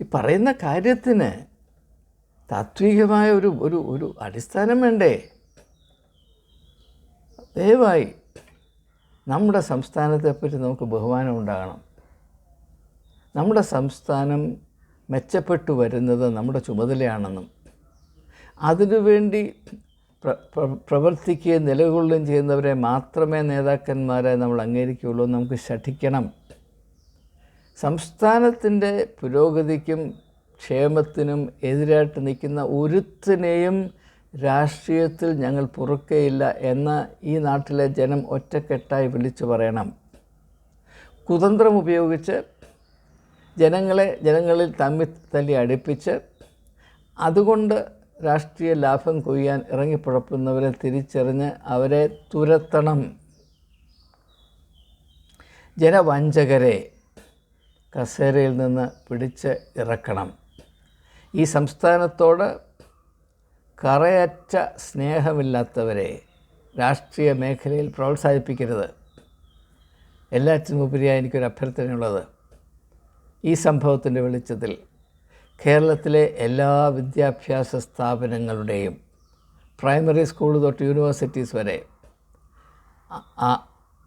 ഈ പറയുന്ന കാര്യത്തിന് താത്വികമായ ഒരു ഒരു ഒരു അടിസ്ഥാനം വേണ്ടേ? ദയവായി നമ്മുടെ സംസ്ഥാനത്തെപ്പറ്റി നമുക്ക് ബഹുമാനം ഉണ്ടാകണം. നമ്മുടെ സംസ്ഥാനം മെച്ചപ്പെട്ടു വരുന്നത് നമ്മുടെ ചുമതലയാണെന്നും അതിനുവേണ്ടി പ്ര പ്ര- പ്രവർത്തിക്കുകയും നിലകൊള്ളുകയും ചെയ്യുന്നവരെ മാത്രമേ നേതാക്കന്മാരെ നമ്മൾ അംഗീകരിക്കുകയുള്ളൂ നമുക്ക് ശഠിക്കണം. സംസ്ഥാനത്തിന്റെ പുരോഗതിക്കും ക്ഷേമത്തിനും എതിരായിട്ട് നിൽക്കുന്ന ഒരുത്തിനെയും രാഷ്ട്രീയത്തിൽ ഞങ്ങൾ പൊറുക്കയില്ല എന്ന് ഈ നാട്ടിലെ ജനം ഒറ്റക്കെട്ടായി വിളിച്ചു പറയണം. കുതന്ത്രം ഉപയോഗിച്ച് ജനങ്ങളെ ജനങ്ങളിൽ തമ്മിൽ തല്ലി അടുപ്പിച്ച് അതുകൊണ്ട് രാഷ്ട്രീയ ലാഭം കൊയ്യാൻ ഇറങ്ങിപ്പുഴപ്പുന്നവരെ തിരിച്ചറിഞ്ഞ് അവരെ തുരത്തണം. ജനവഞ്ചകരെ കസേരയിൽ നിന്ന് പിടിച്ച് ഇറക്കണം. ഈ സംസ്ഥാനത്തോട് കറയറ്റ സ്നേഹമില്ലാത്തവരെ രാഷ്ട്രീയ മേഖലയിൽ പ്രോത്സാഹിപ്പിക്കരുത്. എല്ലാറ്റിനും ഉപരിയായി എനിക്കൊരു അഭ്യർത്ഥനയുള്ളത്. ഈ സംഭവത്തിന്റെ വെളിച്ചത്തിൽ കേരളത്തിലെ എല്ലാ വിദ്യാഭ്യാസ സ്ഥാപനങ്ങളുടെയും പ്രൈമറി സ്കൂൾ തൊട്ട് യൂണിവേഴ്സിറ്റീസ് വരെ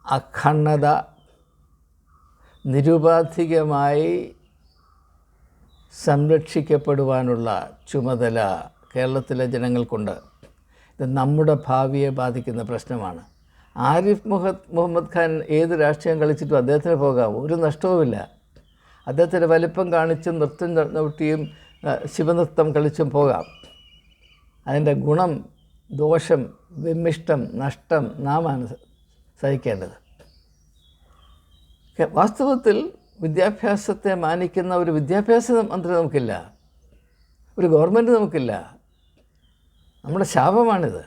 അഖണ്ഡത നിരുപാധികമായി സംരക്ഷിക്കപ്പെടുവാനുള്ള ചുമതല കേരളത്തിലെ ജനങ്ങൾക്കുണ്ട്. ഇത് നമ്മുടെ ഭാവിയെ ബാധിക്കുന്ന പ്രശ്നമാണ്. ആരിഫ് മുഹദ് മുഹമ്മദ് ഖാൻ ഏത് രാഷ്ട്രീയം കളിച്ചിട്ടും അദ്ദേഹത്തിന് പോകാം ഒരു നഷ്ടവുമില്ല. അദ്ദേഹത്തിന്റെ വലിപ്പം കാണിച്ചും നൃത്തം ആ, ശിവനൃത്തം കളിച്ചും പോകാം. അതിന്റെ ഗുണം ദോഷം വിമിഷ്ടം നഷ്ടം നാമാണ് സഹിക്കേണ്ടത്. വാസ്തവത്തിൽ വിദ്യാഭ്യാസത്തെ മാനിക്കുന്ന ഒരു വിദ്യാഭ്യാസ മന്ത്രി നമുക്കില്ല. ഒരു ഗവൺമെന്റ് നമുക്കില്ല. നമ്മുടെ ശാപമാണിത്.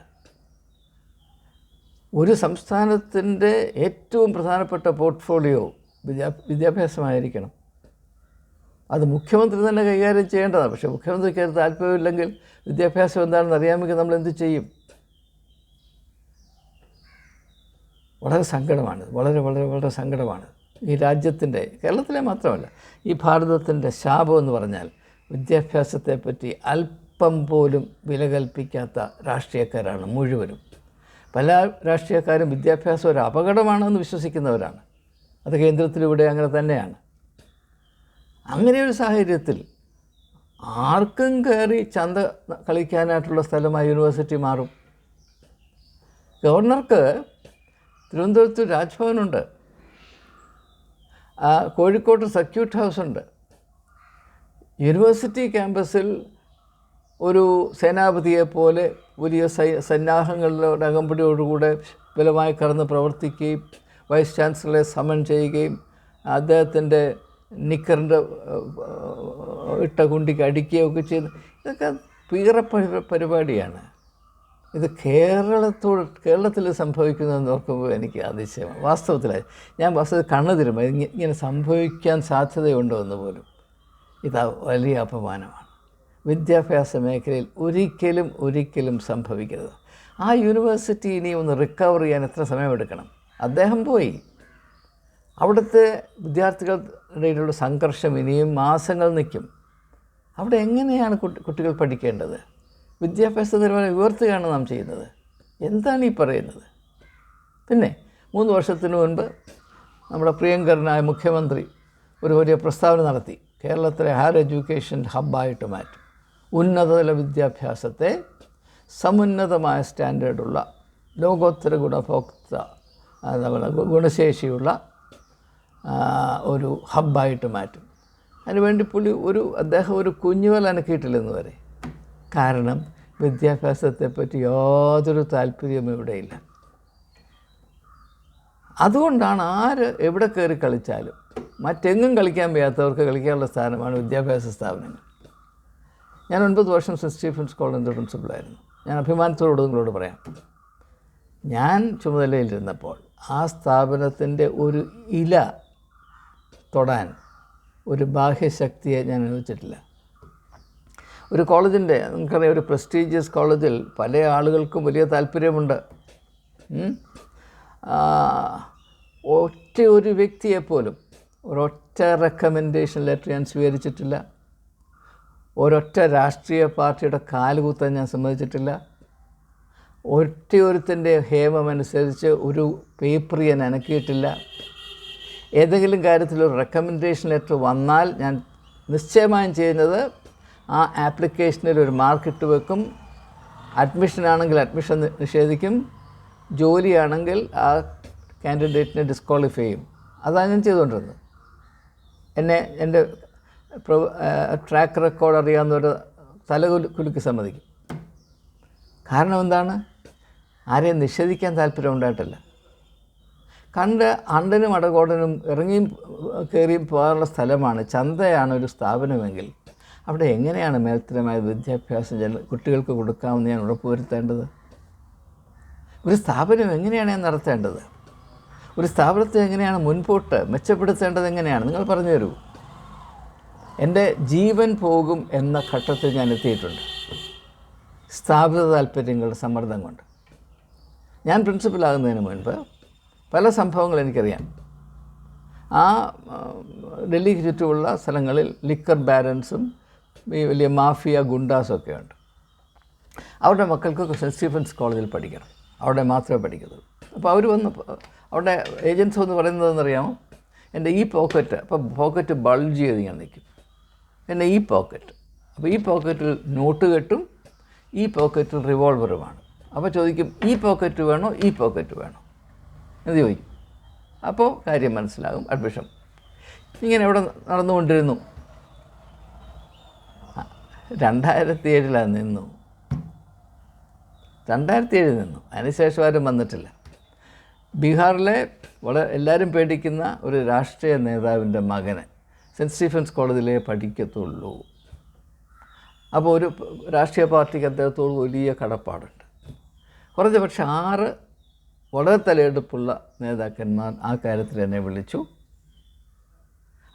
ഒരു സംസ്ഥാനത്തിന്റെ ഏറ്റവും പ്രധാനപ്പെട്ട പോർട്ട്ഫോളിയോ വിദ്യാ വിദ്യാഭ്യാസമായിരിക്കണം. അത് മുഖ്യമന്ത്രി തന്നെ കൈകാര്യം ചെയ്യേണ്ടതാണ്. പക്ഷേ മുഖ്യമന്ത്രിക്ക് അത് താല്പര്യമില്ലെങ്കിൽ വിദ്യാഭ്യാസം എന്താണെന്ന് അറിയാമെങ്കിൽ നമ്മൾ എന്ത് ചെയ്യും? വളരെ സങ്കടമാണ്. വളരെ വളരെ വളരെ സങ്കടമാണ്. ഈ രാജ്യത്തിന്റെ കേരളത്തിലെ മാത്രമല്ല ഈ ഭാരതത്തിന്റെ ശാപം എന്ന് പറഞ്ഞാൽ വിദ്യാഭ്യാസത്തെപ്പറ്റി അല്പം പോലും വില കൽപ്പിക്കാത്ത രാഷ്ട്രീയക്കാരാണ് മുഴുവനും. പല രാഷ്ട്രീയക്കാരും വിദ്യാഭ്യാസം ഒരു അപകടമാണെന്ന് വിശ്വസിക്കുന്നവരാണ്. അത് കേന്ദ്രത്തിലൂടെ അങ്ങനെ തന്നെയാണ്. അങ്ങനെ ഒരു സാഹചര്യത്തിൽ ആർക്കും കയറി ചന്ത കളിക്കാനായിട്ടുള്ള സ്ഥലമായി യൂണിവേഴ്സിറ്റി മാറും. ഗവർണർക്ക് തിരുവനന്തപുരത്ത് രാജ്ഭവനുണ്ട്. ആ, കോഴിക്കോട് സർക്യൂട്ട് ഹൗസ് ഉണ്ട് യൂണിവേഴ്സിറ്റി ക്യാമ്പസിൽ ഒരു സേനാപതിയെ പോലെ വലിയ സൈ സന്നാഹങ്ങളുടെ അകമ്പടിയോടുകൂടെ ബലമായി കടന്ന് പ്രവർത്തിക്കുകയും വൈസ് ചാൻസലറെ സമൺ ചെയ്യുകയും അദ്ദേഹത്തിന്റെ നിക്കറിന്റെ ഇട്ട കുണ്ടിക്ക് അടിക്കുകയൊക്കെ ചെയ്ത് ഇതൊക്കെ പരി- പരിപാടിയാണ്. ഇത് കേരളത്തോട് കേരളത്തിൽ സംഭവിക്കുന്നതെന്ന് ഓർക്കുമ്പോൾ എനിക്ക് അതിശയമാണ്. വാസ്തവത്തിലായി ഞാൻ വാസ്തവത്തിൽ കണ്ണു തരുമ്പോൾ ഇങ്ങനെ സംഭവിക്കാൻ സാധ്യതയുണ്ടോ എന്ന് പോലും. ഇത് വലിയ അപമാനമാണ്. വിദ്യാഭ്യാസ മേഖലയിൽ ഒരിക്കലും ഒരിക്കലും സംഭവിക്കരുത്. ആ യൂണിവേഴ്സിറ്റി ഇനി ഒന്ന് റിക്കവർ ചെയ്യാൻ എത്ര സമയമെടുക്കണം? അദ്ദേഹം പോയി. അവിടുത്തെ വിദ്യാർത്ഥികളുടെ സംഘർഷം ഇനിയും മാസങ്ങൾ നിൽക്കും. അവിടെ എങ്ങനെയാണ് കുട്ടികൾ പഠിക്കേണ്ടത്? വിദ്യാഭ്യാസ നിലവാരം ഉയർത്തുകയാണ് നാം ചെയ്യുന്നത്. എന്താണ് ഈ പറയുന്നത്? പിന്നെ മൂന്ന് വർഷത്തിന് മുൻപ് നമ്മുടെ പ്രിയങ്കരനായ മുഖ്യമന്ത്രി ഒരു വലിയ പ്രസ്താവന നടത്തി. കേരളത്തിലെ ഹയർ എഡ്യൂക്കേഷൻ ഹബ്ബായിട്ട് മാറ്റും. ഉന്നതതല വിദ്യാഭ്യാസത്തെ സമുന്നതമായ സ്റ്റാൻഡേർഡുള്ള ലോകോത്തര ഗുണഭോക്ത ഗുണശേഷിയുള്ള ഒരു ഹബ്ബായിട്ട് മാറ്റും. അതിനുവേണ്ടി പുള്ളി ഒരു അദ്ദേഹം ഒരു കുഞ്ഞുവൽ അനക്കിയിട്ടില്ലെന്ന് വരെ. കാരണം വിദ്യാഭ്യാസത്തെപ്പറ്റി യാതൊരു താല്പര്യവും ഇവിടെയില്ല. അതുകൊണ്ടാണ് ആര് എവിടെ കയറി കളിച്ചാലും മറ്റെങ്ങും കളിക്കാൻ വയ്യാത്തവർക്ക് കളിക്കാനുള്ള സ്ഥാനമാണ് വിദ്യാഭ്യാസ സ്ഥാപനങ്ങൾ. ഞാൻ ഒൻപത് വർഷം സെന്റ് സ്റ്റീഫൻസ് കോളേജിന്റെ പ്രിൻസിപ്പളായിരുന്നു. ഞാൻ അഭിമാനത്തോട് നിങ്ങളോട് പറയാം. ഞാൻ ചുമതലയിലിരുന്നപ്പോൾ ആ സ്ഥാപനത്തിന്റെ ഒരു ഇല തൊടാൻ ഒരു ബാഹ്യശക്തിയെ ഞാൻ അനുവദിച്ചിട്ടില്ല. ഒരു കോളേജിന്റെ നിങ്ങൾക്കറിയാം ഒരു പ്രസ്റ്റീജിയസ് കോളേജിൽ പല ആളുകൾക്കും വലിയ താല്പര്യമുണ്ട്. ഒറ്റ ഒരു വ്യക്തിയെപ്പോലും ഒരൊറ്റ റെക്കമെൻഡേഷൻ ലെറ്റർ ഞാൻ സ്വീകരിച്ചിട്ടില്ല. ഒരൊറ്റ രാഷ്ട്രീയ പാർട്ടിയുടെ കാലുകുത്താൻ ഞാൻ സമ്മതിച്ചിട്ടില്ല. ഒറ്റ ഒരുത്തിന്റെ ഹേമമനുസരിച്ച് ഒരു പേപ്പർ ഞാൻ അനക്കിയിട്ടില്ല. ഏതെങ്കിലും കാര്യത്തിൽ ഒരു റെക്കമെൻഡേഷൻ ലെറ്റർ വന്നാൽ ഞാൻ നിശ്ചയമായും ചെയ്യുന്നത് ആ ആപ്ലിക്കേഷനിൽ ഒരു മാർക്ക് ഇട്ട് വെക്കും. അഡ്മിഷൻ ആണെങ്കിൽ അഡ്മിഷൻ നിഷേധിക്കും. ജോലിയാണെങ്കിൽ ആ കാൻഡിഡേറ്റിനെ ഡിസ്ക്വാളിഫൈ ചെയ്യും. അതാണ് ഞാൻ ചെയ്തുകൊണ്ടിരുന്നത്. എന്നെ എന്റെ ട്രാക്ക് റെക്കോർഡ് അറിയാവുന്നവർ തല കുലു കുലുക്കി സമ്മതിക്കും. കാരണം എന്താണ്? ആരെയും നിഷേധിക്കാൻ താല്പര്യം ഉണ്ടായിട്ടില്ല. കണ്ട് അണ്ടനും അടകോടനും ഇറങ്ങിയും കയറിയും പോകാനുള്ള സ്ഥലമാണ് ചന്തയാണ് ഒരു സ്ഥാപനമെങ്കിൽ അവിടെ എങ്ങനെയാണ് മേൽത്തരമായ വിദ്യാഭ്യാസം ജന കുട്ടികൾക്ക് കൊടുക്കാമെന്ന് ഞാൻ ഉറപ്പുവരുത്തേണ്ടത് ഒരു സ്ഥാപനം എങ്ങനെയാണ് ഞാൻ നടത്തേണ്ടത്? ഒരു സ്ഥാപനത്തെ എങ്ങനെയാണ് മുൻപോട്ട് മെച്ചപ്പെടുത്തേണ്ടത് എങ്ങനെയാണ്? നിങ്ങൾ പറഞ്ഞു തരൂ എന്റെ ജീവൻ പോകും എന്ന ഘട്ടത്തിൽ ഞാൻ എത്തിയിട്ടുണ്ട്. സ്ഥാപിത താല്പര്യങ്ങളുടെ സമ്മർദ്ദം കൊണ്ട്. ഞാൻ പ്രിൻസിപ്പലാകുന്നതിന് മുൻപ് പല സംഭവങ്ങൾ എനിക്കറിയാം. ആ ഡൽഹിക്ക് ചുറ്റുമുള്ള സ്ഥലങ്ങളിൽ ലിക്കർ ബാരൻസും ഈ വലിയ മാഫിയ ഗുണ്ടാസൊക്കെ ഉണ്ട്. അവരുടെ മക്കൾക്കൊക്കെ സെന്റ് സ്റ്റീഫൻസ് കോളേജിൽ പഠിക്കണം. അവിടെ മാത്രമേ പഠിക്കത്തുള്ളൂ. അപ്പോൾ അവർ വന്ന് അവിടെ ഏജൻസ് എന്ന് പറയുന്നതെന്നറിയാമോ എന്റെ ഈ പോക്കറ്റ് അപ്പോൾ പോക്കറ്റ് ബൾജ് ചെയ്ത് ഞാൻ നിൽക്കും. എന്റെ ഈ പോക്കറ്റ്. അപ്പോൾ ഈ പോക്കറ്റിൽ നോട്ട് കെട്ടും ഈ പോക്കറ്റിൽ റിവോൾവറുമാണ് അപ്പോൾ ചോദിക്കും ഈ പോക്കറ്റ് വേണോ? ഈ പോക്കറ്റ് വേണോ? എന്ന് ചോദിക്കും. അപ്പോൾ കാര്യം മനസ്സിലാകും അഡ്മിഷൻ ഇങ്ങനെ ഇവിടെ നടന്നുകൊണ്ടിരുന്നു. രണ്ടായിരത്തി ഏഴിലാണ് നിന്നു. രണ്ടായിരത്തി ഏഴിൽ നിന്നു. അതിനുശേഷം ആരും വന്നിട്ടില്ല. ബീഹാറിലെ വളരെ എല്ലാവരും പേടിക്കുന്ന ഒരു രാഷ്ട്രീയ നേതാവിന്റെ മകന് സെന്റ് സ്റ്റീഫൻസ് കോളേജിലേ പഠിക്കത്തുള്ളൂ. അപ്പോൾ ഒരു രാഷ്ട്രീയ പാർട്ടിക്ക് അദ്ദേഹത്തോട് വലിയ കടപ്പാടുണ്ട്. കുറഞ്ഞ പക്ഷേ ആറ് വളരെ തലയെടുപ്പുള്ള നേതാക്കന്മാർ ആ കാര്യത്തിൽ എന്നെ വിളിച്ചു.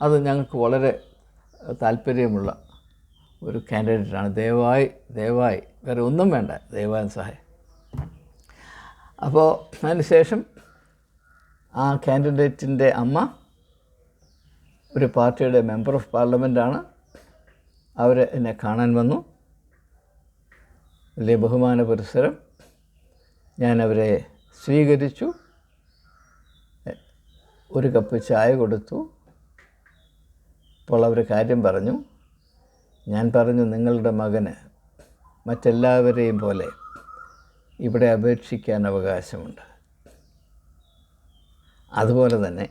അത് ഞങ്ങൾക്ക് വളരെ താല്പര്യമുള്ള ഒരു കാൻഡിഡേറ്റാണ് ദയവായി ദയവായി. വേറെ ഒന്നും വേണ്ട. ദയവായി സഹായം അപ്പോൾ അതിനുശേഷം ആ കാൻഡിഡേറ്റിന്റെ അമ്മ ഒരു പാർട്ടിയുടെ മെമ്പർ ഓഫ് പാർലമെന്റാണ് അവർ എന്നെ കാണാൻ വന്നു. വലിയ ബഹുമാന പുരസ്സരം. ഞാൻ അവരെ സ്വീകരിച്ചു. ഒരു കപ്പ് ചായ കൊടുത്തു. അപ്പോൾ അവർ കാര്യം പറഞ്ഞു. ഞാൻ പറഞ്ഞു നിങ്ങളുടെ മകന് മറ്റെല്ലാവരെയും പോലെ ഇവിടെ അപേക്ഷിക്കാൻ അവകാശമുണ്ട്. അതുപോലെ തന്നെ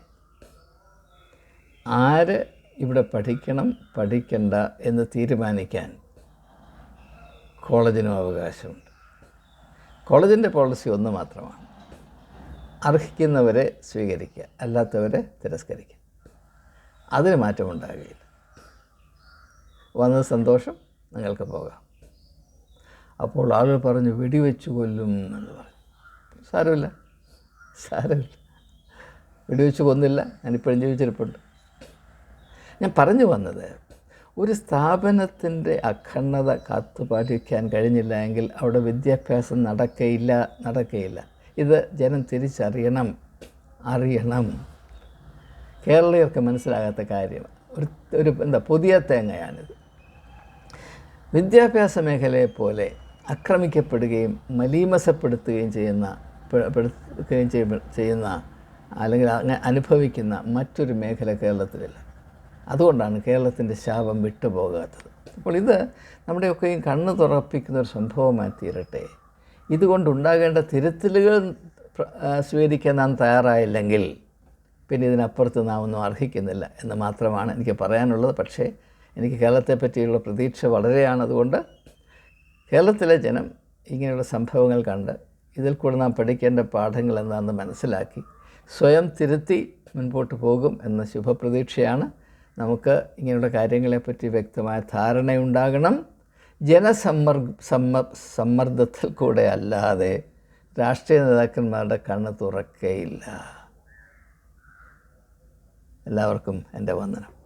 ആര് ഇവിടെ പഠിക്കണം പഠിക്കണ്ട എന്ന് തീരുമാനിക്കാൻ കോളേജിനും അവകാശമുണ്ട്. കോളേജിന്റെ പോളിസി ഒന്ന് മാത്രമാണ്. അർഹിക്കുന്നവരെ സ്വീകരിക്കുക അല്ലാത്തവരെ തിരസ്കരിക്കുക. അതിന് മാറ്റമുണ്ടാകുകയില്ല വന്നത് സന്തോഷം നിങ്ങൾക്ക് പോകാം. അപ്പോൾ ആളുകൾ പറഞ്ഞു വെടിവെച്ച് കൊല്ലും എന്ന് പറഞ്ഞു. സാരമില്ല സാരമില്ല. വെടിവെച്ച് കൊന്നില്ല ഞാനിപ്പോഴും ജീവിച്ചിരിപ്പുണ്ട്. ഞാൻ പറഞ്ഞു വന്നത് ഒരു സ്ഥാപനത്തിന്റെ അഖണ്ഡത കാത്തു പാലിക്കാൻ കഴിഞ്ഞില്ല എങ്കിൽ അവിടെ വിദ്യാഭ്യാസം നടക്കയില്ല നടക്കയില്ല. ഇത് ജനം തിരിച്ചറിയണം അറിയണം. കേരളീയർക്ക് മനസ്സിലാകാത്ത കാര്യം. ഒരു ഒരു എന്താ പുതിയ തേങ്ങയാണിത്. വിദ്യാഭ്യാസ മേഖലയെ പോലെ ആക്രമിക്കപ്പെടുകയും മലീമസപ്പെടുത്തുകയും ചെയ്യുന്ന പെടുത്തുകയും ചെയ്യുന്ന- അല്ലെങ്കിൽ അനുഭവിക്കുന്ന മറ്റൊരു മേഖല കേരളത്തിലില്ല. അതുകൊണ്ടാണ് കേരളത്തിന്റെ ശാപം വിട്ടുപോകാത്തത്. അപ്പോൾ ഇത് നമ്മുടെയൊക്കെയും കണ്ണ് തുറപ്പിക്കുന്ന ഒരു സംഭവമായി തീരട്ടെ. ഇതുകൊണ്ടുണ്ടാകേണ്ട തിരുത്തലുകൾ സ്വീകരിക്കാൻ നാം തയ്യാറായില്ലെങ്കിൽ പിന്നെ ഇതിനപ്പുറത്ത് നാം ഒന്നും അർഹിക്കുന്നില്ല എന്ന് മാത്രമാണ് എനിക്ക് പറയാനുള്ളത്. പക്ഷേ എനിക്ക് കേരളത്തെ പറ്റിയുള്ള പ്രതീക്ഷ വളരെയാണ് അതുകൊണ്ട് കേരളത്തിലെ ജനം ഇങ്ങനെയുള്ള സംഭവങ്ങൾ കണ്ട് ഇതിൽ കൂടെ നാം പഠിക്കേണ്ട പാഠങ്ങൾ എന്താണെന്ന് മനസ്സിലാക്കി സ്വയം തിരുത്തി മുൻപോട്ട് പോകും എന്ന ശുഭപ്രതീക്ഷയാണ് നമുക്ക് ഇങ്ങനെയുള്ള കാര്യങ്ങളെപ്പറ്റി വ്യക്തമായ ധാരണയുണ്ടാകണം. ജനസമ്മർ സമ്മ സമ്മർദ്ദത്തിൽ കൂടെ അല്ലാതെ രാഷ്ട്രീയ നേതാക്കന്മാരുടെ കണ്ണ് തുറക്കേയില്ല. എല്ലാവർക്കും എന്റെ വന്ദനം.